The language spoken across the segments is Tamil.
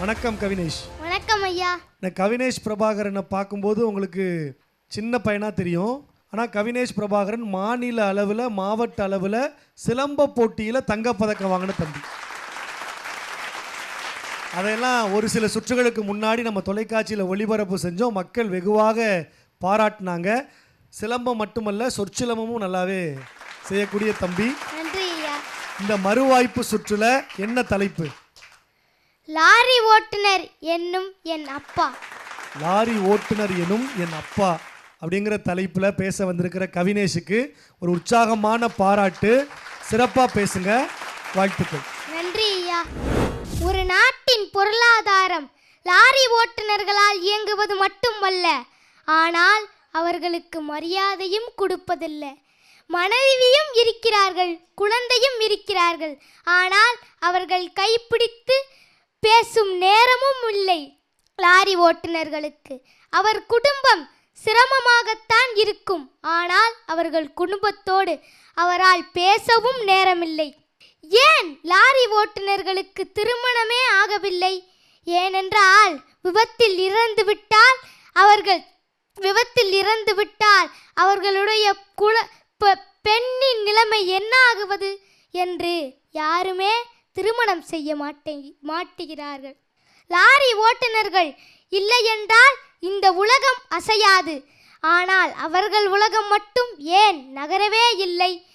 வணக்கம் கவினேஷ். வணக்கம் ஐயா. இந்த கவினேஷ் பிரபாகரனை பார்க்கும்போது உங்களுக்கு சின்ன பையனாக தெரியும். ஆனால் கவினேஷ் பிரபாகரன் மாநில அளவில் மாவட்ட அளவில் சிலம்ப போட்டியில் தங்கப்பதக்கம் வாங்கின தம்பி. அதையெல்லாம் ஒரு சில சுற்றுகளுக்கு முன்னாடி நம்ம தொலைக்காட்சியில் ஒளிபரப்பு செஞ்சோம். மக்கள் வெகுவாக பாராட்டினாங்க. சிலம்பம் மட்டுமல்ல சொற்சிலம்பமும் நல்லாவே செய்யக்கூடிய தம்பி. இந்த மறுவாய்ப்பு சுற்றுல என்ன தலைப்பு? லாரி ஓட்டுநர் என்னும் என் அப்பா. லாரி ஓட்டுநர் எனும் என் அப்பா அப்படிங்கிற தலைப்பில் பேச வந்திருக்கிற கவினேஷுக்கு ஒரு உற்சாகமான பாராட்டு. சிறப்பாக பேசுங்க. வாழ்த்துக்கள். நன்றி ஐயா. ஒரு நாட்டின் பொருளாதாரம் லாரி ஓட்டுநர்களால் இயங்குவது மட்டுமல்ல ஆனால் அவர்களுக்கு மரியாதையும் கொடுப்பதில்லை. மனைவியும் இருக்கிறார்கள் குழந்தையும் இருக்கிறார்கள் ஆனால் அவர்கள் கைப்பிடித்து பேசும் நேரமும் இல்லை. லாரி ஓட்டுநர்களுக்கு. அவர் குடும்பம் சிரமமாகத்தான் இருக்கும். ஆனால் அவர்கள் குடும்பத்தோடு அவரால் பேசவும் நேரமில்லை. ஏன் லாரி ஓட்டுநர்களுக்கு திருமணமே ஆகவில்லை? ஏனென்றால் விபத்தில் இறந்து விட்டால் அவர்கள் விபத்தில் இறந்து விட்டால் அவர்களுடைய குல பெ- பெண்ணின் நிலைமை என்ன ஆகுவது என்று யாருமே திருமணம் செய்ய மாட்டே மாட்டுகிறார்கள். லாரி ஓட்டுநர்கள் இல்லை என்றால் இந்த உலகம் அசையாது. ஆனால் அவர்கள் உலகம் மட்டும் ஏன் நகரவே இல்லை?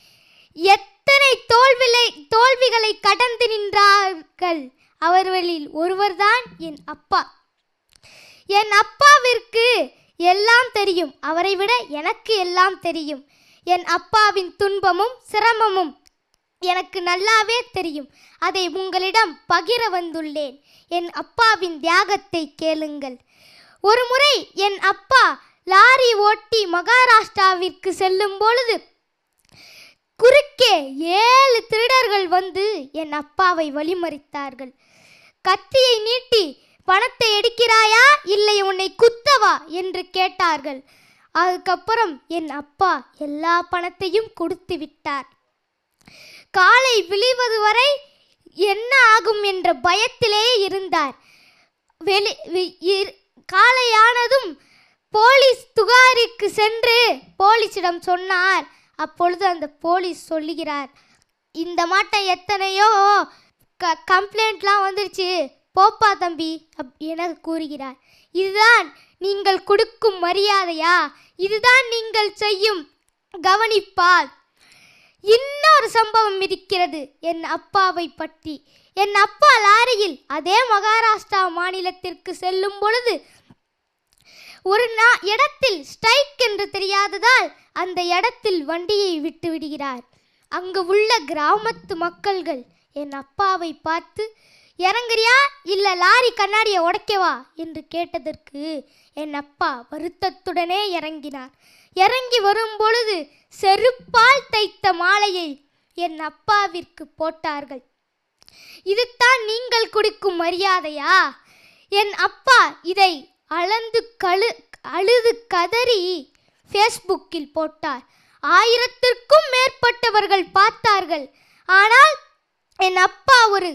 எத்தனை தோல்விலை தோல்விகளை கடந்து நின்றார்கள்? அவர்களில் ஒருவர்தான் என் அப்பா. என் அப்பாவிற்கு எல்லாம் தெரியும். அவரை விட எனக்கு எல்லாம் தெரியும். என் அப்பாவின் துன்பமும் சிரமமும் எனக்கு நல்லாவே தெரியும். அதை உங்களிடம் பகிர வந்துள்ளேன். என் அப்பாவின் தியாகத்தை கேளுங்கள். ஒரு முறை என் அப்பா லாரி ஓட்டி மகாராஷ்டிராவிற்கு செல்லும் பொழுது குறுக்கே ஏழு திருடர்கள் வந்து என் அப்பாவை வழிமறித்தார்கள். கத்தியை நீட்டி பணத்தை எடுக்கிறாயா? இல்லை உன்னை குத்தவா? என்று கேட்டார்கள். அதுக்கப்புறம் என் அப்பா எல்லா பணத்தையும் கொடுத்து விட்டார். காலை விழிவது வரை என்ன ஆகும் என்ற பயத்திலே இருந்தார். வெளி காலையானதும் போலீஸ் துகாரிக்கு சென்று போலீஸிடம் சொன்னார். அப்பொழுது அந்த போலீஸ் சொல்லுகிறார் இந்த மாட்டம் எத்தனையோ க கம்ப்ளைண்ட்லாம் வந்துருச்சு. போப்பா தம்பி அப் என கூறுகிறார். இதுதான் நீங்கள் கொடுக்கும் மரியாதையா? இதுதான் நீங்கள் செய்யும் கவனிப்பால். இன்னொரு சம்பவம் இருக்கிறது என் அப்பாவை பற்றி. என் அப்பா லாரியில் அதே மகாராஷ்டிரா மாநிலத்திற்கு செல்லும் பொழுது ஒரு நா இடத்தில் ஸ்ட்ரைக் என்று தெரியாததால் அந்த இடத்தில் வண்டியை விட்டு விடுகிறார். அங்கு உள்ள கிராமத்து மக்கள்கள் என் அப்பாவை பார்த்து இறங்குறியா? இல்லை லாரி கண்ணாடியை உடைக்கவா என்று கேட்டதற்கு என் அப்பா வருத்தத்துடனே இறங்கினார். இறங்கி வரும் பொழுது செருப்பால் தைத்த மாலையை என் அப்பாவிற்கு போட்டார்கள். இதுதான் நீங்கள் கொடுக்கும் மரியாதையா? என் அப்பா இதை அளந்து கழு அழுது கதறி ஃபேஸ்புக்கில் போட்டார். ஆயிரத்திற்கும் மேற்பட்டவர்கள் பார்த்தார்கள். ஆனால் என் அப்பா ஒரு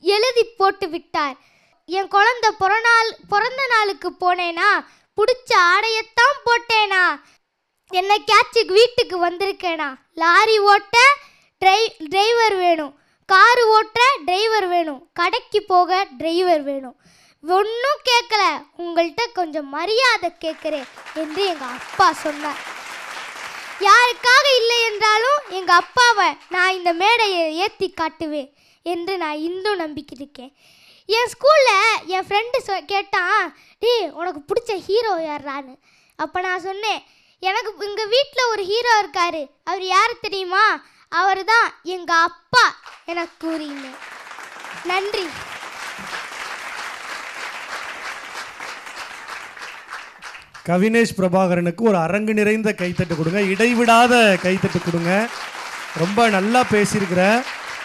எழுதி போட்டு விட்டார். என் குழந்த பிறநாள் பிறந்த நாளுக்கு போனேனா? பிடிச்ச ஆடையத்தான் போட்டேனா? என்னை கேட்சுக்கு வீட்டுக்கு வந்திருக்கேனா? லாரி ஓட்ட டிரை டிரைவர் வேணும். காரு ஓட்ட டிரைவர் வேணும். கடைக்கு போக டிரைவர் வேணும். ஒன்றும் கேட்கல. உங்கள்கிட்ட கொஞ்சம் மரியாதை கேட்குறேன் என்று எங்கள் அப்பா சொன்னார். யாருக்காக இல்லை என்றாலும் எங்கள் அப்பாவை நான் இந்த மேடையை ஏற்றி காட்டுவேன். என்று நான் இன்னும் நம்பிக்கிருக்கேன். என் ஸ்கூலில் என் ஃப்ரெண்டு சொ கேட்டான் டே உனக்கு பிடிச்ச ஹீரோ யாரான்னு அப்போ நான் சொன்னேன் எனக்கு எங்கள் வீட்டில் ஒரு ஹீரோ இருக்கார். அவர் யார் தெரியுமா? அவர் தான் எங்கள் அப்பா என கூறினேன். நன்றி. கவினேஷ் பிரபாகரனுக்கு ஒரு அரங்கு நிறைந்த கைத்தட்டு கொடுங்க. இடைவிடாத கைத்தட்டு கொடுங்க. ரொம்ப நல்லா பேசியிருக்கிற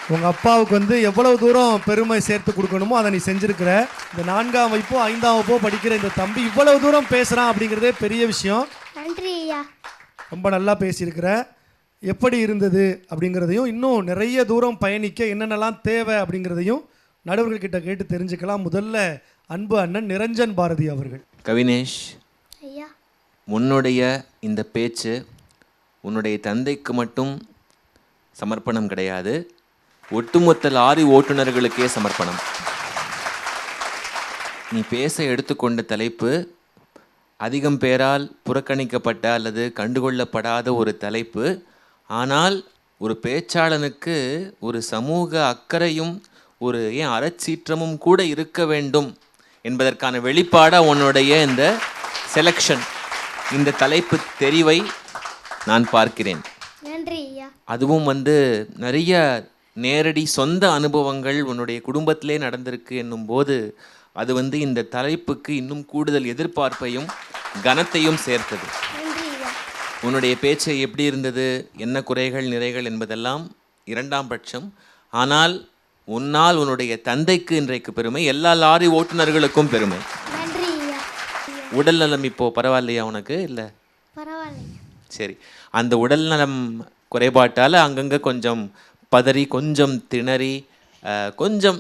உங்கள் அப்பாவுக்கு வந்து எவ்வளவு தூரம் பெருமை சேர்த்து கொடுக்கணுமோ அதை நீ செஞ்சிருக்கிற. இந்த நான்காம் வகுப்போ ஐந்தாம் வகுப்போ படிக்கிற இந்த தம்பி இவ்வளவு தூரம் பேசுகிறான் அப்படிங்கிறதே பெரிய விஷயம். நன்றி ஐயா. ரொம்ப நல்லா பேசியிருக்கிற. எப்படி இருந்தது அப்படிங்கிறதையும் இன்னும் நிறைய தூரம் பயணிக்க என்னென்னலாம் தேவை அப்படிங்கிறதையும் நடுவர்கள்கிட்ட கேட்டு தெரிஞ்சுக்கலாம். முதல்ல அன்பு அண்ணன் நிரஞ்சன் பாரதி அவர்கள். கவினேஷ் ஐயா. உன்னுடைய இந்த பேச்சு உன்னுடைய தந்தைக்கு மட்டும் சமர்ப்பணம் கிடையாது. ஒட்டுமொத்த லாரி ஓட்டுநர்களுக்கே சமர்ப்பணம். நீ பேச எடுத்துக்கொண்ட தலைப்பு அதிகம் பேரால் புறக்கணிக்கப்பட்ட அல்லது கண்டுகொள்ளப்படாத ஒரு தலைப்பு. ஆனால் ஒரு பேச்சாளனுக்கு ஒரு சமூக அக்கறையும் ஒரு ஏன் அறச்சீற்றமும் கூட இருக்க வேண்டும் என்பதற்கான வெளிப்பாடாக உன்னுடைய இந்த செலெக்ஷன் இந்த தலைப்பு தெரிவை நான் பார்க்கிறேன். நன்றி அதுவும் வந்து நிறைய நேரடி சொந்த அனுபவங்கள் உன்னுடைய குடும்பத்திலே நடந்திருக்கு என்னும் போது அது வந்து இந்த தலைப்புக்கு இன்னும் கூடுதல் எதிர்பார்ப்பையும் கனத்தையும் சேர்த்தது. உன்னுடைய பேச்சு எப்படி இருந்தது? என்ன குறைகள் நிறைகள் என்பதெல்லாம் இரண்டாம் பட்சம். ஆனால் உன்னால் உன்னுடைய தந்தைக்கு இன்றைக்கு பெருமை எல்லா லாரி ஓட்டுநர்களுக்கும் பெருமை. உடல் நலம் இப்போ பரவாயில்லையா உனக்கு? இல்லை? சரி. அந்த உடல்நலம் குறைபாட்டால் அங்கங்கே கொஞ்சம் பதறி கொஞ்சம் திணறி கொஞ்சம்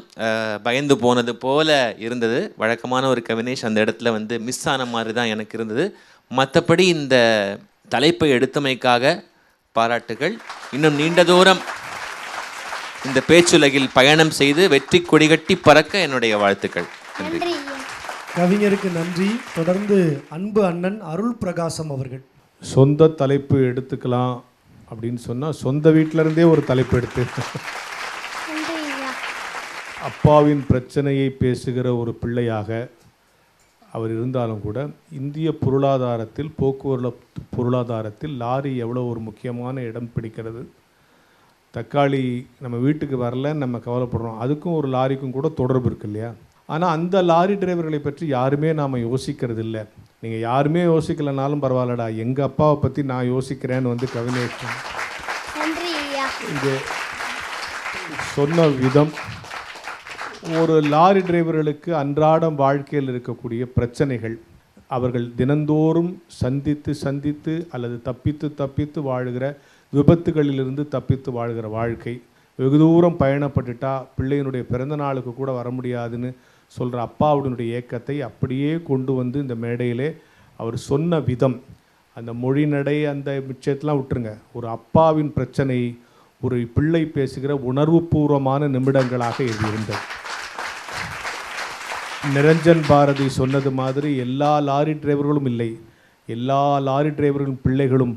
பயந்து போனது போல இருந்தது. வழக்கமான ஒரு கவினேஷ் அந்த இடத்துல வந்து மிஸ் ஆன மாதிரி தான் எனக்கு இருந்தது. மற்றபடி இந்த தலைப்பை எடுத்தமைக்காக பாராட்டுகள். இன்னும் நீண்ட தூரம் இந்த பேச்சுலகில் பயணம் செய்து வெற்றி கொடிகட்டி பறக்க என்னுடைய வாழ்த்துக்கள். நன்றி. கவிஞருக்கு நன்றி. தொடர்ந்து அன்பு அண்ணன் அருள் பிரகாசம் அவர்கள். சொந்த தலைப்பு எடுத்துக்கலாம். அப்படின்னு சொன்னால் சொந்த வீட்டில இருந்தே ஒரு தலைப்பு எடுத்து. அப்பாவின் பிரச்சனையை பேசுகிற ஒரு பிள்ளையாக அவர் இருந்தாலும் கூட இந்திய பொருளாதாரத்தில் போக்குவரத்து பொருளாதாரத்தில் லாரி எவ்வளோ ஒரு முக்கியமான இடம் பிடிக்கிறது. தக்காளி நம்ம வீட்டுக்கு வரல நம்ம கவலைப்படுறோம். அதுக்கும் ஒரு லாரிக்கும் கூட தொடர்பு இருக்கு இல்லையா? ஆனால் அந்த லாரி டிரைவர்களை பற்றி யாருமே நாம் யோசிக்கிறது இல்லை நீங்கள் யாருமே யோசிக்கலைனாலும் பரவாயில்லடா. எங்கள் அப்பாவை பற்றி நான் யோசிக்கிறேன்னு வந்து கவினேஷ் இது சொன்ன விதம். ஒரு லாரி டிரைவர்களுக்கு அன்றாடம் வாழ்க்கையில் இருக்கக்கூடிய பிரச்சனைகள். அவர்கள் தினந்தோறும் சந்தித்து சந்தித்து அல்லது தப்பித்து தப்பித்து வாழுகிற விபத்துகளிலிருந்து தப்பித்து வாழ்கிற வாழ்க்கை. வெகு தூரம் பயணப்பட்டுட்டா பிள்ளையினுடைய பிறந்த நாளுக்கு கூட வர முடியாதுன்னு சொல்கிற அப்பாவுடைய ஏக்கத்தை அப்படியே கொண்டு வந்து இந்த மேடையிலே அவர் சொன்ன விதம் அந்த மொழி நடை அந்த மிச்சத்தெலாம் விட்டுருங்க. ஒரு அப்பாவின் பிரச்சனை ஒரு பிள்ளை பேசுகிற உணர்வுபூர்வமான நிமிடங்களாக இது இருந்தது. நிரஞ்சன் பாரதி சொன்னது மாதிரி எல்லா லாரி டிரைவர்களும் இல்லை. எல்லா லாரி டிரைவர்களும் பிள்ளைகளும்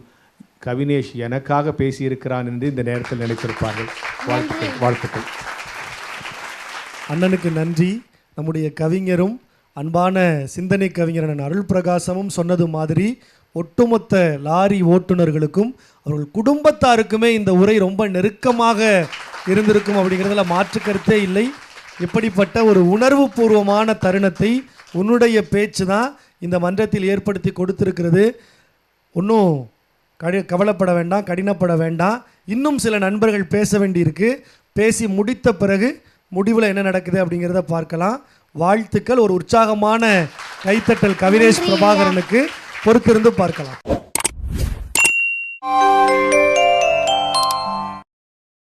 கவினேஷ் எனக்காக பேசியிருக்கிறான் என்று இந்த நேரத்தில் நினைத்திருப்பார்கள். வாழ்த்துக்கள் வாழ்த்துக்கள். அண்ணனுக்கு நன்றி. நம்முடைய கவிஞரும் அன்பான சிந்தனை கவிஞரான அருள் பிரகாசமும் சொன்னது மாதிரி ஒட்டுமொத்த லாரி ஓட்டுநர்களுக்கும் அவர்கள் குடும்பத்தாருக்குமே இந்த உரை ரொம்ப நெருக்கமாக இருந்திருக்கும் அப்படிங்கிறதுல மாற்று கருத்தே இல்லை. இப்படிப்பட்ட ஒரு உணர்வுபூர்வமான தருணத்தை உன்னுடைய பேச்சு தான் இந்த மன்றத்தில் ஏற்படுத்தி கொடுத்திருக்கிறது. ஒன்றும் கடி கவலைப்பட வேண்டாம் கடினப்பட வேண்டாம். இன்னும் சில நண்பர்கள் பேச வேண்டியிருக்கு. பேசி முடித்த பிறகு முடிவில் என்ன நடக்குது அப்படிங்கிறத பார்க்கலாம். வாழ்த்துக்கள். ஒரு உற்சாகமான கைத்தட்டல் கவிரேஷ் பிரபாகரனுக்கு பொறுத்திருந்து பார்க்கலாம்.